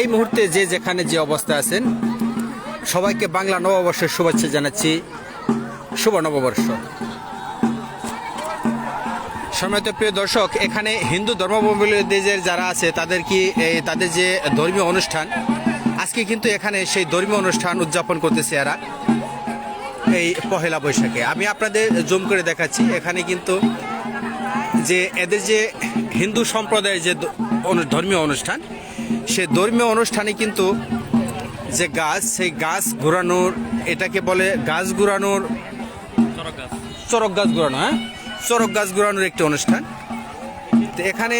এই মুহূর্তে যে যেখানে যে অবস্থা আছেন, সবাইকে বাংলা নববর্ষের শুভেচ্ছা জানাচ্ছি। শুভ নববর্ষ। সম্মানিত প্রিয় দর্শক, এখানে হিন্দু ধর্মাবলম্বীদের যারা আছে, তাদের কি তাদের যে ধর্মীয় অনুষ্ঠান, আজকে কিন্তু এখানে সেই ধর্মীয় অনুষ্ঠান উদযাপন করতেছে এরা। এই পহেলা বৈশাখে। আমি আপনাদের জুম করে দেখাচ্ছি এখানে কিন্তু যে এদের যে হিন্দু সম্প্রদায়ের যে ধর্মীয় অনুষ্ঠান সে ধর্মীয় অনুষ্ঠানে কিন্তু যে গাছ সেই গাছ ঘোরানোর এটাকে বলে গাছ ঘোরানোর চরক গাছ। ঘোরানো হ্যাঁ? চরক গাছ ঘোরানোর একটি অনুষ্ঠান। তো এখানে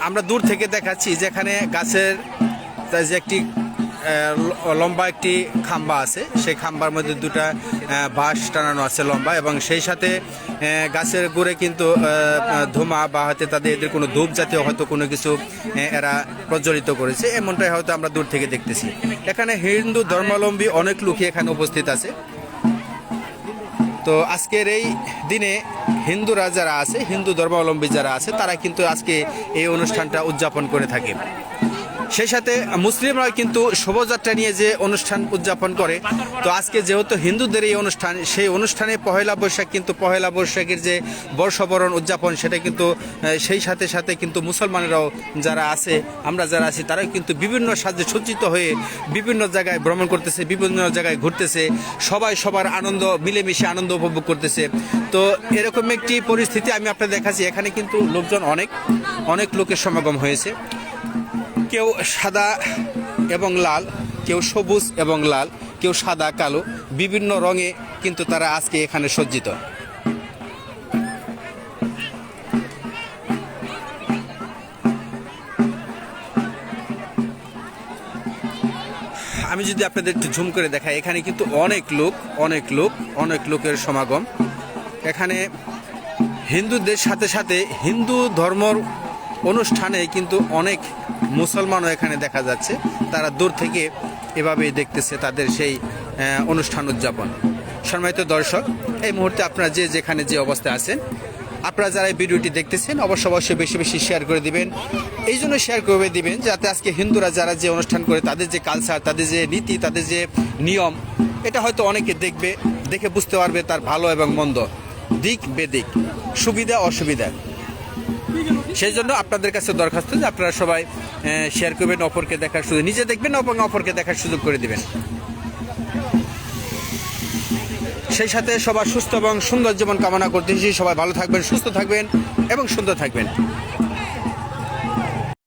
আমরা দূর থেকে দেখাচ্ছি যেখানে গাছের যে একটি লম্বা একটি খাম্বা আছে। সেই খাম্বার মধ্যে দুটা বাঁশ টানানো আছে লম্বা এবং সেই সাথে গাছের গোড়ে কিন্তু ধুমা বা হয়তো তাদের এদের কোনো ধূপ জাতীয় হয়তো কোনো কিছু এরা প্রজ্বলিত করেছে। এমনটাই হয়তো আমরা দূর থেকে দেখতেছি। এখানে হিন্দু ধর্মাবলম্বী অনেক লোকই এখানে উপস্থিত আছে। তো আজকের এই দিনে হিন্দুরা যারা আছে, হিন্দু ধর্মাবলম্বী যারা আছে, তারা কিন্তু আজকে এই অনুষ্ঠানটা উদযাপন করে থাকে। সেই সাথে মুসলিমরা কিন্তু শোভাযাত্রা নিয়ে যে অনুষ্ঠান উদযাপন করে, তো আজকে যেহেতু হিন্দুদের এই অনুষ্ঠান, সেই অনুষ্ঠানে পহেলা বৈশাখ কিন্তু পহেলা বৈশাখের যে বর্ষবরণ উদযাপন, সেটা কিন্তু সেই সাথে সাথে কিন্তু মুসলমানেরাও যারা আছে, আমরা যারা আছি, তারাও কিন্তু বিভিন্ন সাজে সজ্জিত হয়ে বিভিন্ন জায়গায় ভ্রমণ করতেছে, বিভিন্ন জায়গায় ঘুরতেছে, সবাই সবার আনন্দ, মিলেমিশে আনন্দ উপভোগ করতেছে। তো এরকম একটি পরিস্থিতি আমি আপনাদের দেখাচ্ছি, এখানে কিন্তু লোকজন অনেক অনেক লোকের সমাগম হয়েছে। কেউ সাদা এবং লাল, কেউ সবুজ এবং লাল, কেউ সাদা, কালো, বিভিন্ন রঙে কিন্তু তারা আজকে এখানে সজ্জিত। আমি যদি আপনাদের একটু ঝুম করে দেখাই, এখানে কিন্তু অনেক লোক অনেক লোক, অনেক লোকের সমাগম। এখানে হিন্দুদের সাথে সাথে হিন্দু ধর্মর অনুষ্ঠানে কিন্তু অনেক মুসলমানও এখানে দেখা যাচ্ছে। তারা দূর থেকে এভাবেই দেখতেছে তাদের সেই অনুষ্ঠান উদযাপন। সম্মানিত দর্শক, এই মুহূর্তে আপনারা যে যেখানে যে অবস্থায় আছেন, আপনারা যারা এই ভিডিওটি দেখতেছেন, অবশ্য অবশ্যই বেশি বেশি শেয়ার করে দিবেন। এই জন্য শেয়ার করে দিবেন যাতে আজকে হিন্দুরা যারা যে অনুষ্ঠান করে, তাদের যে কালচার তাদের যে নীতি, তাদের যে নিয়ম, এটা হয়তো অনেকে দেখবে, দেখে বুঝতে পারবে তার ভালো এবং মন্দ। দিক বেদিক, সুবিধা, অসুবিধা। সেই জন্য আপনাদের কাছে দরখাস্ত যে আপনারা সবাই শেয়ার করবেন, অপরকে দেখার সুযোগ, নিজে দেখবেন এবং অপরকে দেখার সুযোগ করে দেবেন। সেই সাথে সবার সুস্থ এবং সুন্দর জীবন কামনা করতেছি। সবাই ভালো থাকবেন, সুস্থ থাকবেন এবং সুন্দর থাকবেন।